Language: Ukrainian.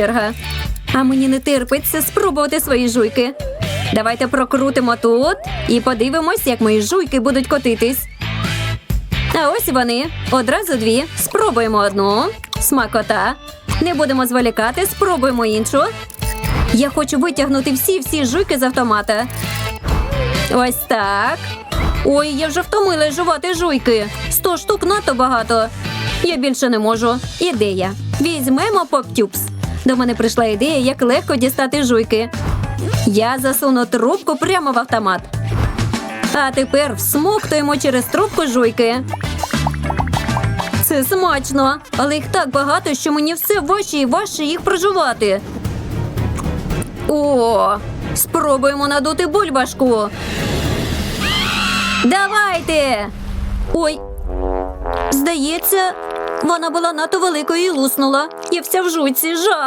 черга. А мені не терпиться спробувати свої жуйки. Давайте прокрутимо тут і подивимось, як мої жуйки будуть котитись. А ось вони. Одразу дві. Спробуємо одну. Смакота. Не будемо зволікати, спробуємо іншу. Я хочу витягнути всі-всі жуйки з автомата. Ось так. Ой, я вже втомилась жувати жуйки. Сто штук надто багато. Я більше не можу. Ідея. Візьмемо поптюпс. До мене прийшла ідея, як легко дістати жуйки. Я засуну трубку прямо в автомат. А тепер всмоктуємо через трубку жуйки. Це смачно, але їх так багато, що мені все важче і важче їх прожувати. О, спробуємо надути бульбашку. Давайте. Ой. Здається, вона була надто великою і луснула. Я вся в жуйці жах.